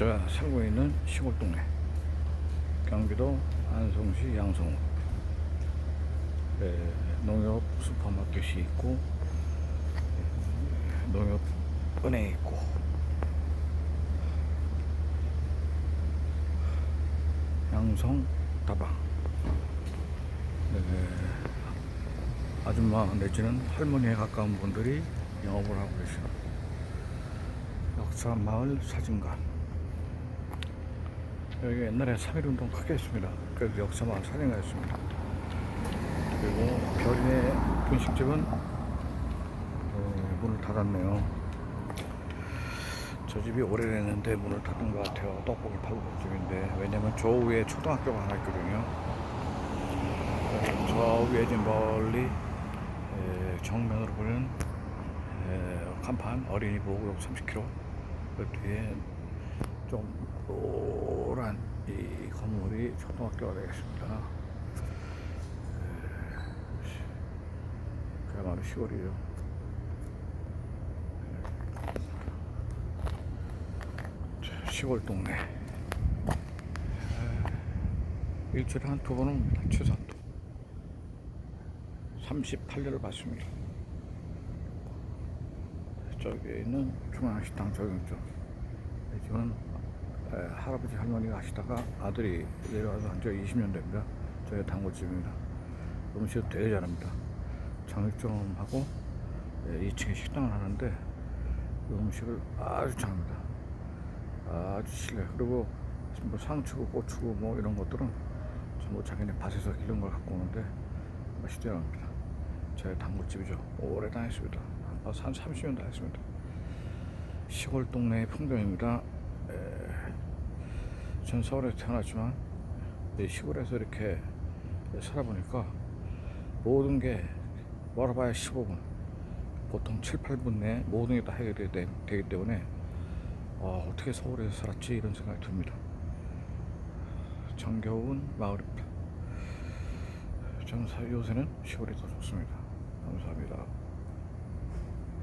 제가 살고 있는 시골 동네. 경기도 안성시 양성읍. 에, 농협 슈퍼마켓이 있고 에, 농협 은행이 있고. 양성 다방. 네, 아줌마 내지는 할머니에 가까운 분들이 영업을 하고 계시는 역사 마을 사진관 여기 옛날에 3.1운동 크게 했습니다. 그래서 역사 마을 사진관이었습니다. 그리고 별인의 분식집은 어, 문을 닫았네요. 저 집이 오래됐는데 문을 닫은 것 같아요. 떡볶이 팔고 그 집인데. 왜냐면 저 위에 초등학교가 하나 있거든요. 어, 저 위에 좀 멀리 에, 정면으로 에, 간판 어린이 보호구역 30km 그 뒤에 좀 이 건물이 초등학교가 되겠습니다. 에, 그야말로 시골이죠. 자, 시골 동네. 에, 일주일에 한 두 번은 옵니다. 최소한도. 38년을 봤습니다. 저기 있는 중앙식당 저기죠. 지금 에, 할아버지 할머니가 하시다가 아들이 내려와서 한지 20년 됩니다. 저희 단골집입니다. 음식을 되게 잘합니다. 정육점하고 2층에 식당을 하는데 그 음식을 아주 잘합니다. 아주 실해. 그리고 뭐 상추고 고추고 뭐 이런 것들은 전부 자기네 밭에서 기른 걸 갖고 오는데 맛있게 합니다. 제 단골집이죠. 오래 다녔습니다. 한 30년 다녔습니다. 시골 동네의 풍경입니다. 에, 전 서울에서 태어났지만 이 시골에서 이렇게 살아보니까 모든 게 멀어봐야 15분 보통 7, 8분 내에 모든 게 다 해결이 되, 되기 때문에 어, 어떻게 서울에서 살았지 이런 생각이 듭니다. 정겨운 마을입니다. 사- 요새는 시골이 더 좋습니다. 감사합니다.